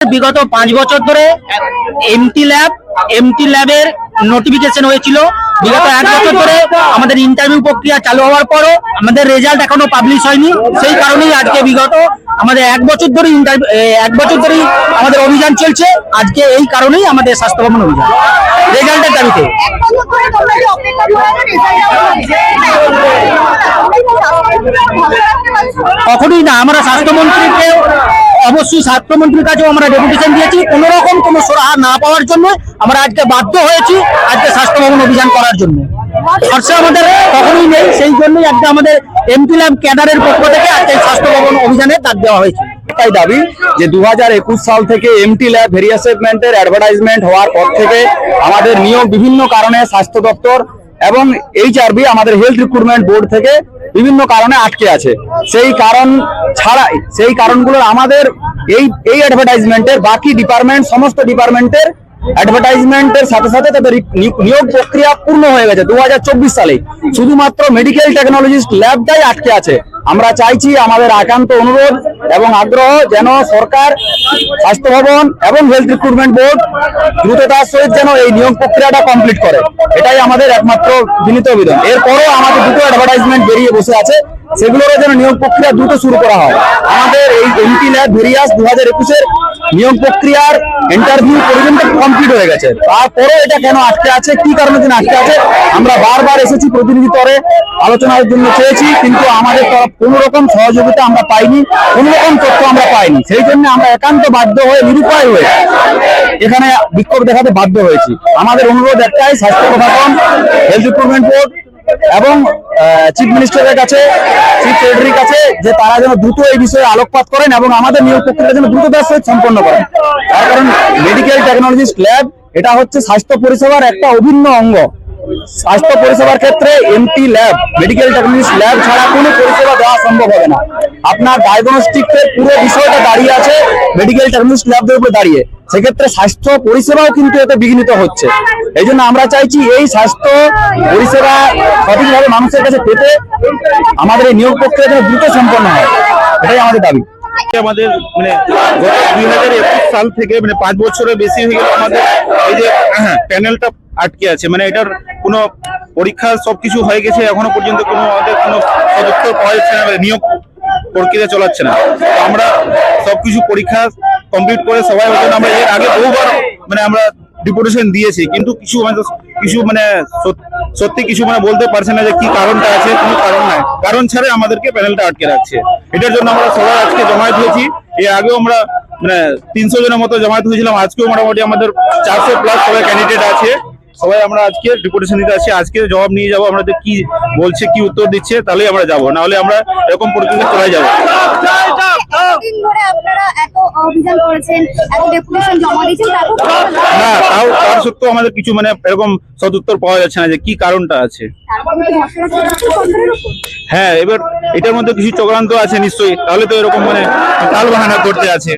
বিগত পাঁচ বছর ধরে এমটি ল্যাব এমটি ল্যাবের নোটিফিকেশন হয়েছিল। বিগত এক বছর ধরে আমাদের ইন্টারভিউ প্রক্রিয়া চালু হওয়ার পরও আমাদের রেজাল্ট এখনও পাবলিশ হয়নি। সেই কারণেই আজকে বিগত আমাদের এক বছর ধরে ইন্টারভিউ এক বছর ধরেই আমাদের অভিযান চলছে। আজকে এই কারণেই আমাদের স্বাস্থ্য ভবন অভিযান। রেজাল্টের দাবিতে কখনোই না, আমরা স্বাস্থ্যমন্ত্রীকে অবশ্যই স্বাস্থ্যমন্ত্রীর কাছেও আমরা ডেপুটেশন দিয়েছি। কোন রকম কোনো সুরাহা না পাওয়ার জন্য আমরা আজকে বাধ্য হয়েছি আজকে স্বাস্থ্য ভবন অভিযান করার জন্য। খরচা আমাদের কখনোই নেই, সেই জন্যই আজকে আমাদের এমপি ল্যাব ক্যাডারের পক্ষ থেকে আজকে স্বাস্থ্য ভবন অভিযানের ডাক দেওয়া হয়েছে। একটাই দাবি যে দুহাজার একুশ সাল থেকে এমটি ল্যাব ভেরিয়া সেগমেন্টের অ্যাডভার্টাইজমেন্ট হওয়ার পর থেকে আমাদের নিয়োগ বিভিন্ন কারণে স্বাস্থ্য দপ্তর এবং এইচআরবি আমাদের হেলথ রিক্রুটমেন্ট বোর্ড থেকে বিভিন্ন কারণে আটকে আছে। সেই কারণ ছাড়াই। সেই কারণগুলোর আমাদের এই এই অ্যাডভার্টাইজমেন্টের বাকি ডিপার্টমেন্ট সমস্ত ডিপার্টমেন্টের অ্যাডভার্টাইজমেন্টের সাথে সাথে তাদের নিয়োগ প্রক্রিয়া পূর্ণ হয়ে গেছে দুহাজার চব্বিশ সালে। শুধুমাত্র মেডিকেল টেকনোলজিস্ট ল্যাবটাই আটকে আছে। আমরা চাইছি আমাদের একান্ত অনুরোধ এবং আগ্রহ যেন সরকার, স্বাস্থ্য ভবন এবং হেলথ রিক্রুটমেন্ট বোর্ড দ্রুততার সহিত যেন এই নিয়োগ প্রক্রিয়াটা কমপ্লিট করে। এটাই আমাদের একমাত্র বিনীত আবেদন এরপরও আমাদের দুটো অ্যাডভার্টাইজমেন্ট বেরিয়ে বসে আছে। সেগুলোরও যেন নিয়োগ প্রক্রিয়া দ্রুত শুরু করা হয়। আমাদের এই এমটি ল্যাব ভেরিয়াস দু হাজার একুশের নিয়োগ প্রক্রিয়ার ইন্টারভিউ পর্যন্ত কমপ্লিট হয়ে গেছে। তারপরে এটা কেন আটকে আছে? কি কারণে জন্য আটকে আছে? আমরা বারবার এসেছি প্রতিনিধি তরে আলোচনার জন্য চেয়েছি, কিন্তু আমাদের তরফ কোনো রকম সহযোগিতা আমরা পাইনি, কোনো রকম তথ্য আমরা পাইনি। সেই জন্য আমরা একান্ত বাধ্য হয়ে নিরুপায় হয়ে এখানে বিক্ষোভ দেখাতে বাধ্য হয়েছি। আমাদের অনুরোধ একটাই, স্বাস্থ্য প্রশাসন হেলথ রিক্রুটমেন্ট বোর্ড এবং চিফ মিনিস্টারের কাছে চিফ সেক্রেটারির কাছে যে তারা যেন দ্রুত এই বিষয়ে আলোকপাত করেন এবং আমাদের নিয়োগ প্রক্রিয়া যেন দ্রুততার সহিত সম্পন্ন করেন। তার কারণ মেডিকেল টেকনোলজিস্ট ল্যাব এটা হচ্ছে স্বাস্থ্য পরিষেবার একটা অভিন্ন অঙ্গ। স্বাস্থ্য পরিষেবার ক্ষেত্রে MT lab, medical technologist lab ছাড়া কোনো পরিষেবা দেওয়া সম্ভব হবে না। আপনার ডায়াগনস্টিক পুরো বিষয়টা দাঁড়িয়ে আছে, মেডিকেল টেকনোলজিস্ট ল্যাবদের উপরে দাঁড়িয়ে। সেক্ষেত্রে স্বাস্থ্য পরিষেবাও কিন্তু এতে বিঘ্নিত হচ্ছে। এই জন্য আমরা চাইছি এই স্বাস্থ্য পরিষেবা সঠিকভাবে মানুষের কাছে পেতে আমাদের এই নিয়োগ প্রক্রিয়া যেন দ্রুত সম্পন্ন হয়। এটাই আমাদের দাবি। আমাদের মানে দুই হাজার একুশ সাল থেকে মানে পাঁচ বছরের বেশি হয়ে গেল আমাদের এই যে প্যানেলটা আটকে আছে। মানে এটার কোনো পরীক্ষা সবকিছু হয়ে গেছে, এখনও পর্যন্ত কোনো আমাদের কোনো সদুত্তর পাওয়া যাচ্ছে না মানে নিয়োগ প্রক্রিয়া চলাচ্ছে না। আমরা সবকিছু পরীক্ষা কমপ্লিট করে সবাই হয়তো আমরা এর আগে বহুবার মানে আমরা ডিপুটেশন দিয়েছি, কিন্তু কিছু কিছু মানে সত্যি কিছু মানে বলতে পারছে না যে কি কারণটা আছে, কোনো কারণ নাই। কারণ ছাড়া আমাদেরকে প্যানেলটা আটকে রাখছে। এটার জন্য আমরা সবাই আজকে জমায়েত হয়েছি। এর আগেও আমরা মানে তিনশো জনের মতো জমায়েত হয়েছিলাম। আজকেও মোটামুটি আমাদের চারশো প্লাস সবাই ক্যান্ডিডেট আছে। সবাই আমরা আজকে ডিপুটেশন দিতে আছি আজকে জবাব নিয়ে যাব, আমরা কি বলছে, কি উত্তর দিচ্ছে, তাহলেই আমরা যাব। না হলে আমরা এরকম পরিস্থিতি চলে যাব এতদিন ধরে আপনারা এত অভিযান করেছেন এত ডেপুটেশন জমা দিয়েছেন তার সত্ত্বেও আমাদের কিছু মানে এরকম সদুত্তর পাওয়া যাচ্ছে না যে কি কারণটা আছে। হ্যাঁ এবার এটার মধ্যে কিছু চক্রান্ত আছে নিশ্চয়ই। তাহলে তো এরকম মানে তাল বাহানা করতে আছে।